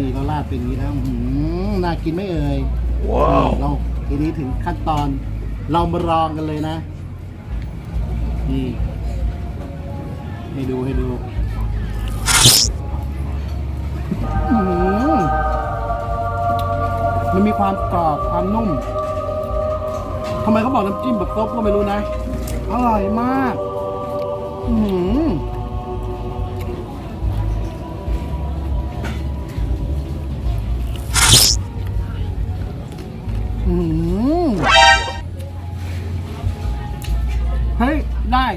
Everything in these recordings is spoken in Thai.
นี่เราราดเป็นอย่างนี้แล้วอื้อหือน่ากินไหม่เอ่ยว้าว เราทีนี้ถึงขั้นตอนเรามาลองกันเลยนะ นี่ให้ดูให้ดูอื้อหือมันมีความกรอบความนุ่มทำไมเขาบอกน้ำจิ้มแบบซบก็ไม่รู้นะ อร่อยมาก อื้อหืออื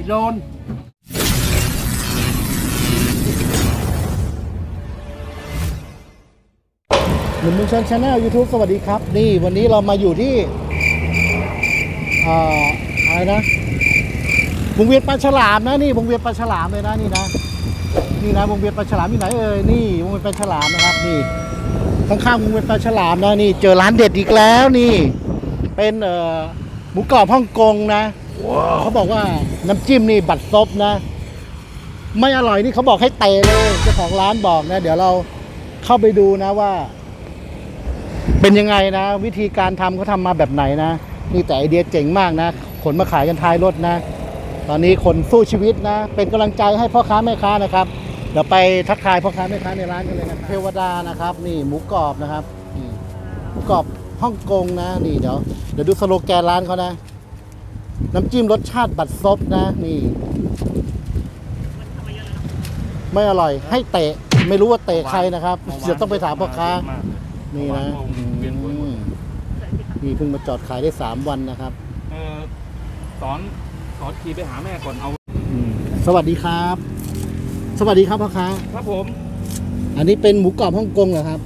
โดนหนุ่มเมืองชนชาแนลยูทูบสวัสดีครับ นี่วันนี้เรามาอยู่ที่เอ่ออะไรนะวงเวียนปลาฉลามนะนี่วงเวียนปลาฉลามเลยนะนี่นะนี่นะวงเวียนปลาฉลามที่ไหนเอ่ยนี่วงเวียนปลาฉลามนะครับนี่ข้างๆวงเวียนปลาฉลามนะนี่เจอร้านเด็ดอีกแล้วนี่ เป็นเอ่อหมูกรอบฮ่องกงนะ เขาบอกว่าน้ำจิ้มนี่บัดซบนะ ไม่อร่อยนี่เขาบอกให้เตะเลยเจ้าของร้านบอกนะ เดี๋ยวเราเข้าไปดูนะว่า เป็นยังไงนะ วิธีการทำเขาทำมาแบบไหนนะนี่แต่ไอเดียเจ๋งมากนะขนมาขายกันท้ายรถนะ ตอนนี้คนสู้ชีวิตนะ เป็นกำลังใจให้พ่อค้าแม่ค้านะครับเดี๋ยวไปทักทายพ่อค้าแม่ค้าในร้านกันเลยนะครับเทวดานะครับ นี่หมูกรอบนะครับนี่หมูกรอบฮ่องกงนะ นี่เดี๋ยวเดี๋ยวดูสโลแกนร้านเขานะ น้ำจิ้มรสชาติบัดซบนะ นี่ ไม่อร่อย ให้เตะ ไม่รู้ว่าเตะใครนะครับเดี๋ยวต้องไปถามพ่อค้า นี่นะอืมนี่เพิ่งมาจอดขายได้สามวันนะครับเออสอนสอนขี่ไปหาแม่ก่อนเอาอืมสวัสดีครับ สวัสดีครับพ่อค้าครับผม อันนี้เป็นหมูกรอบฮ่องกงเหรอครับ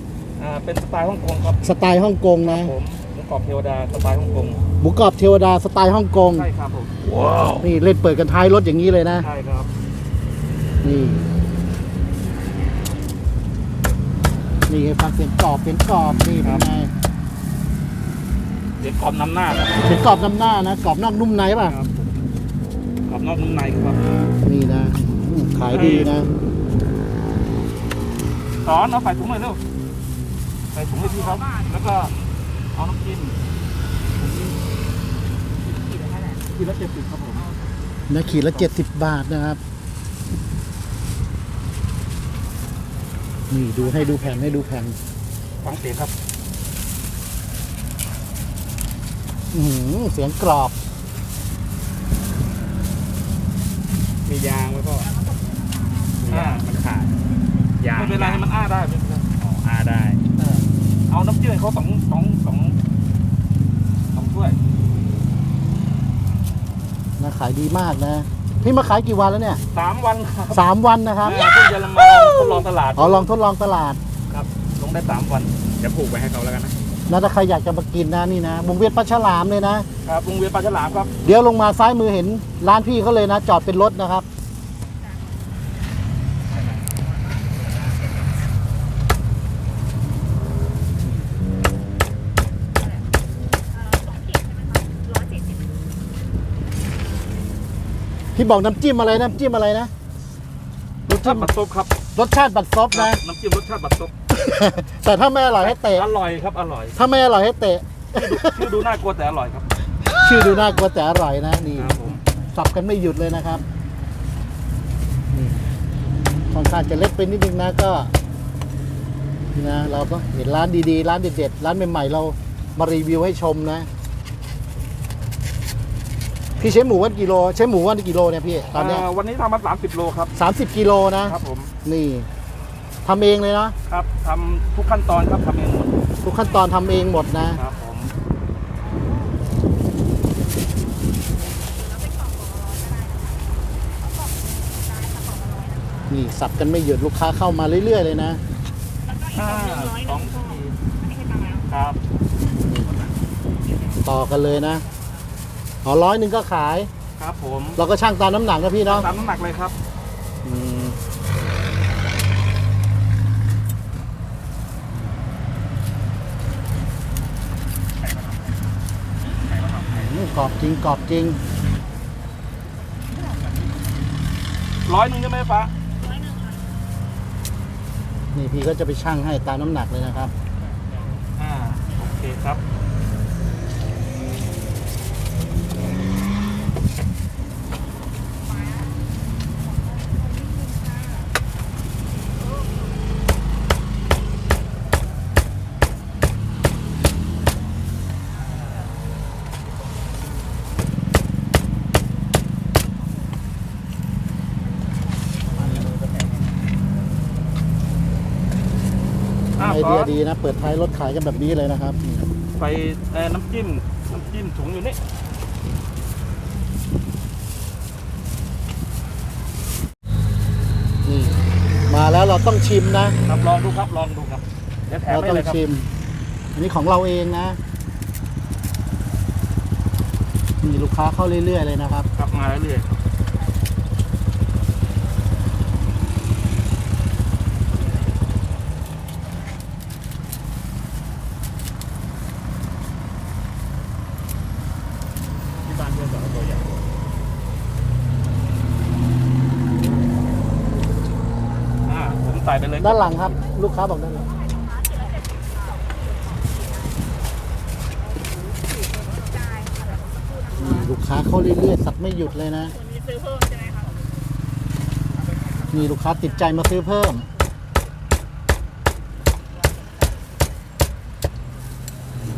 อ่าเป็นสไตล์ฮ่องกงครับ สไตล์ฮ่องกงนะผมหมู กรอบเทวดาสไตล์ฮ่องกงหมูกรอบเทวดาสไตล์ฮ่องกง ใช่ครับผมนี่เล่นเปิดกันท้ายรถอย่างนี้เลยนะ ใช่ครับนี่ นี่ให้ฟังเสียงกรอบเสียงกรอบนี่เป็นไงเดี๋ยวกรอบน้ำหน้าครับเสียงกรอบนำหน้านะกรอบนอกนุ่มในป่ะ ครับกรอบนอกนุ่มในครับนี่นะอืมขายดีนะ สอนเอาใส่ถุงหน่อยเร็วใส่ถุงให้พี่ครับแล้วก็ เอาน้ำจิ้มขีดละเจ็ดสิบครับผมนะขีดละเจ็ดสิบบาทนะครับ นี่ดูให้ดูแผ่นให้ดูแผ่นฟังเสียงครับ อื้อหือเสียงกรอบ มียางไว้ก็อ่ามันขาดยางไม่เป็นไรมันอ้าได้ไม่เป็นไรอ๋ออ้าได้ เอาน้ำจิ้มให้เขาสองสองสองสองถ้วยนะขายดีมากนะ พี่มาขายกี่วันแล้วเนี่ยสามวันครับสามวันนะครับเพิ่งจะมาทดลองตลาดอ๋อลองทดลองตลาดครับลงได้สามวันเดี๋ยวผูกไปให้เขาแล้วกันนะนะถ้าใครอยากจะมากินนะนี่นะวงเวียนปลาฉลามเลยนะครับวงเวียนปลาฉลามครับ เดี๋ยวลงมาซ้ายมือเห็นร้านพี่เขาเลยนะ จอดเป็นรถนะครับ พี่บอกน้ำจิ้มอะไรน้ำจิ้มอะไรนะรสชาชาติติบัดซบครับรสชาติบัดซบนะ น้ำจิ้มรสชาติบัดซบแต่ถ้าไม่อร่อยให้เตะอร่อยครับอร่อย ถ้าไม่อร่อยให้เตะชื่อดูน่ากลัวแต่อร่อยครับ ชื่อดูน่ากลัวแต่อร่อยนะนี่ครับผมสับกันไม่หยุดเลยนะครับนี่ค่อนข้างจะเล็กไปนิดนึงนะก็นี่นะเราก็เห็นร้านดีๆ ร้านเด็ดๆร้านใหม่ๆเรามารีวิวให้ชมนะ พี่ใช้หมูวันกิโลใช้หมูวันกิโลเนี่ยพี่ตอนเนี้ยาวันนี้ทำมาสามสิบโลครับ สามสิบกิโลนะครับผมนี่ทำเองเลยนะครับทำทุกขั้นตอนครับทำเองหมดทุกขั้นตอนทำเองหมดนะ ครับผมนี่สับกันไม่หยุดลูกค้าเข้ามาเรื่อย ๆ เลยนะอ่าสองครับ ต่อกันเลยนะ อ๋อร้อยหนึ่งก็ขาย ครับผมเราก็ช่างตามน้ำหนักนะพี่เนาะตามน้ำหนักเลยครับอืมอืมกรอบจริงกรอบจริงร้อยหนึ่งใช่ไหมฟ้านี่พี่ก็จะไปชั่งให้ตามน้ำหนักเลยนะครับ อ่า โอเคครับ ดีอยดีนะ เปิดท้ายรถขายกันแบบนี้เลยนะครับนี่ไปเอ่อน้ำจิ้ม น้ำจิ้มถุงอยู่นี่นี่มาแล้วเราต้องชิมนะครับลองดูครับลองดูครับเดี๋ยวแถมเราให้ต้องเลยครับชิม อันนี้ของเราเองนะมีลูกค้าเข้าเรื่อยๆเลยนะครับ ครับมาเรื่อยๆครับที่บ้านเพื่อนสอนตัวใหญ่อ่าผมใส่ ไปเลย ด้านหลังครับ ลูกค้าบอกด้านหลังนี่ลูกค้าเข้าเรื่อยๆ สักไม่หยุดเลยนะ มีลูกค้าติดใจมาซื้อเพิ่ม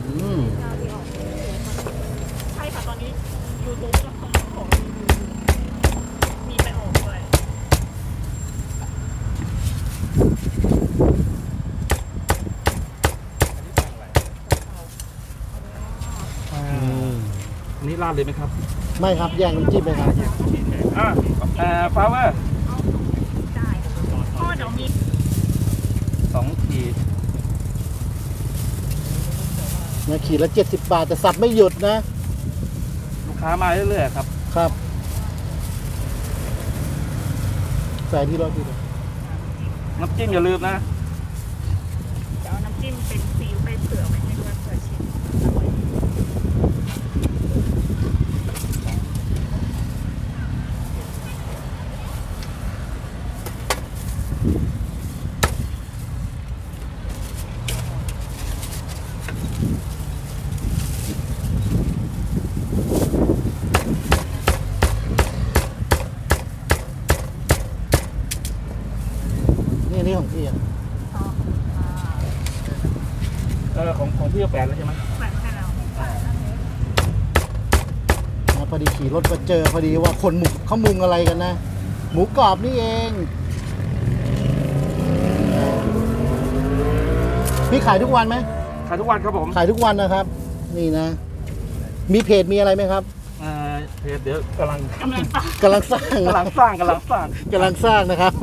อืม ใช่ค่ะ ตอนนี้ YouTube ก็ของของมีไปออกด้วย อ่า อืม อันนี้ ราดเลยไหมครับไม่ครับแย่งน้ำจิ้มไปครับอ่าเอ่อฟลาเวอร์ได้พ่อเดี๋ยวมีสองขีดนะขีดละเจ็ดสิบบาทแต่สับไม่หยุดนะ ลูกค้ามาเรื่อยๆครับ ครับ ใส่ที่รถดีเลยน้ำจิ้มอย่าลืมนะ เดี๋ยวเอาน้ำจิ้มเป็นซีอิ๊วไปเผื่อไว้ให้ด้วยเผื่อชิม นี่อันนี่ของพี่อะ ต่ออ่า เออของของพี่ก็แปดแล้วใช่ไหม แขวนให้แล้ว นะพอดีขี่ รถมาเจอพอดีว่าคนหมุกเขามุงอะไรกันนะ หมูกรอบนี่เอง พี่ขายทุกวันไหมขายทุกวันครับผมขายทุกวันนะครับ นี่นะ มีเพจมีอะไรไหมครับเอ่อเพจเดี๋ยวกำลังกำลังสั่งกำลังสร้างกำลังสร้างกำลังสร้างกำลังสร้างนะครับ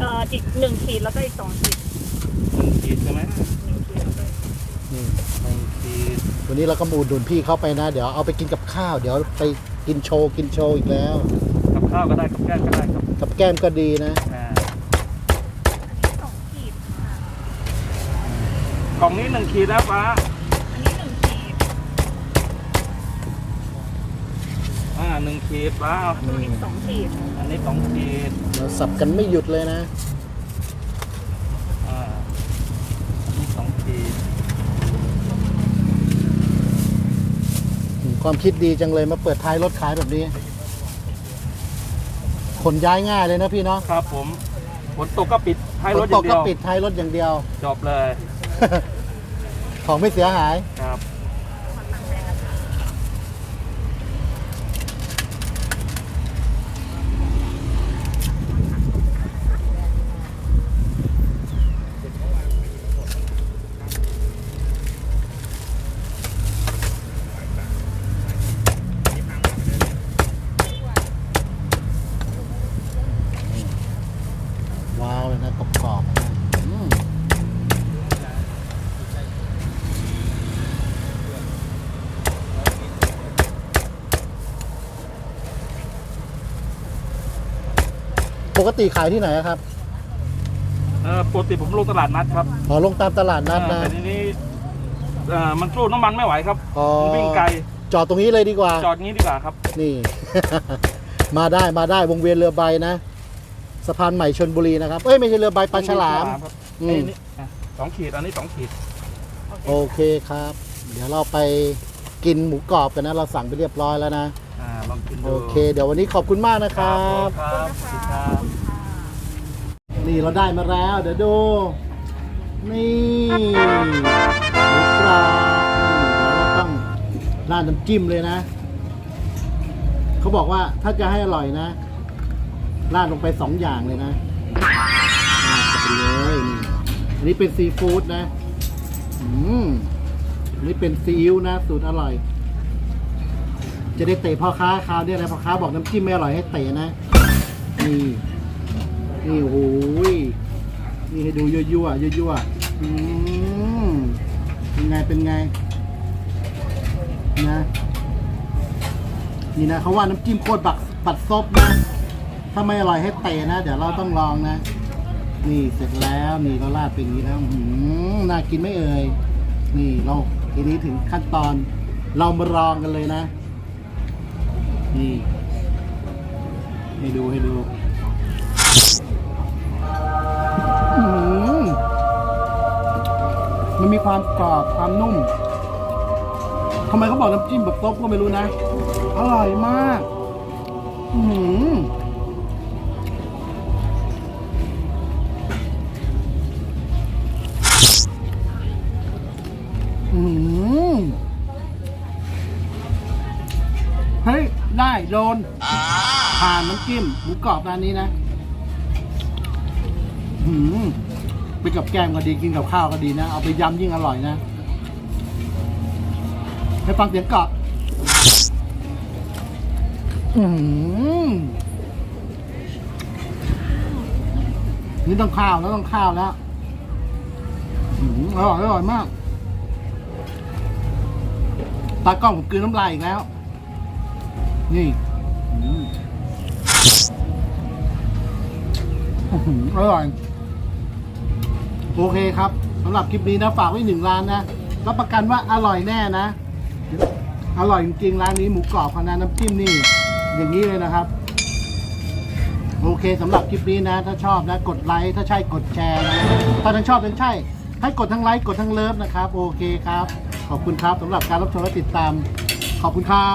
เอ่ออีกหนึ่งขีดแล้วก็อีกสองขีดหนึ่งขีดใช่ไหม หนึ่งขีดแล้วก็ นี่ หนึ่งขีด วันนี้เราก็มาอุดหนุนพี่เข้าไปนะ เดี๋ยวเอาไปกินกับข้าว เดี๋ยวไปกินโชว์กินโชว์อีกแล้ว กับข้าวก็ได้กับแก้มก็ได้ครับกับแก้มก็ดีนะอ่าสองขีดค่ะกล่องนี้หนึ่งขีดนะฟ้าอันนี้หนึ่งขีดอ่าหนึ่งขีดฟ้าเอาตัวอีกสองขีดอันนี้สองขีดเราสับกันไม่หยุดเลยนะ อ่าอันนี้สองขีด ความคิดดีจังเลยมาเปิดท้ายรถขายแบบนี้ ขนย้ายง่ายเลยนะพี่เนาะครับผมฝนตกก็ปิดให้ฝรนถอตย่ากงเดีก็ยวปิดท้ายรถอย่างเดียว จบเลย ของไม่เสียหายครับ ว้าวเลยนะกรอบๆนะอืมปกติขายที่ไหนอะครับเอ่อปกติผมลงตลาดนัดครับอ๋อลงตามตลาดนัดเอ่อนะ แต่ทีนี้เอ่อมันสู้น้ำมันไม่ไหวครับอ๋อ มันวิ่งไกลจอดตรงนี้เลยดีกว่า จอดงี้ดีกว่าครับ นี่ มาได้มาได้วงเวียนเรือใบนะสะพานใหม่ชนบุรีนะครับ เอ้ยไม่ใช่เรือใบปลาฉลาม ครับอืม ไอ้นี่อะสองขีดอันนี้สองขีดโอเคครับ เดี๋ยวเราไปกินหมูกรอบกันนะ เราสั่งไปเรียบร้อยแล้วนะ อ่าลองกินดูโอเค เดี๋ยววันนี้ขอบคุณมากนะครับคขอบรับคุณนะคะครับขอบคุณค่ะนี่เราได้มาแล้ว เดี๋ยวดู นี่หมูกรอบนี่เดี๋ยวเราต้องราดน้ำจิ้มเลยนะ เขาบอกว่าถ้าจะให้อร่อยนะ ราดลงไปสองอย่างเลยนะราดไปเลยนี่อันนี้เป็นซีฟู้ดนะอืมอันนี้เป็นซีอิ๊วนะ สูตรอร่อย จะได้เตะพ่อค้าคราวนี่ยนะพ่อค้าบอกน้ำจิ้มไม่อร่อยให้เตะนะ นี่ นี่โอ้ยนี่ให้ดูยั่วยั่วยั่วยั่วๆอืมเป็นไงเป็นไง นะ นี่นะเขาว่าน้ำจิ้มโคตรบักปัดซบนะ ถ้าไม่อร่อยให้เตะนะ เดี๋ยวเราต้องลองนะ นี่เสร็จแล้วนี่เราราดเป็นอย่างนี้แล้วอืมน่ากินไม่เอ่ยนี่เราทีนี้ถึงขั้นตอนเรามาลองกันเลยนะ นี่ ให้ดูให้ดูหือมันมีความกรอบความนุ่มทำไมเขาบอกน้ำจิ้มแบบซบก็ไม่รู้นะ อร่อยมาก อื้อ โดนผ่านน้ำจิ้มหมูกรอบร้านนี้นะหืมไปกับแกงก็ดีกินกับข้าวก็ดีนะ เอาไปยำยิ่งอร่อยนะให้ฟังเสียงกาะอืมนี่ต้องข้าวแล้วต้องข้าวแล้วอร่อยอร่อยมาก ตากล้องผมกลืนน้ำลายอีกแล้ว นี่อร่อย โอเคครับสำหรับคลิปนี้นะฝากไว้หนึ่งร้านนะรับประกันว่าอร่อยแน่นะ อร่อยจริงร้านนี้หมูกรอบคณะน้ำจิ้มนี่ อย่างนี้เลยนะครับ โอเคสำหรับคลิปนี้นะ ถ้าชอบนะ กดไลค์ถ้าใช่กดแชร์นะถ้าทั้งชอบทั้งใช่ ให้กดทั้งไลค์กดทั้งเลิฟนะครับ โอเคครับ ขอบคุณครับสำหรับการรับชมและติดตาม ขอบคุณครับ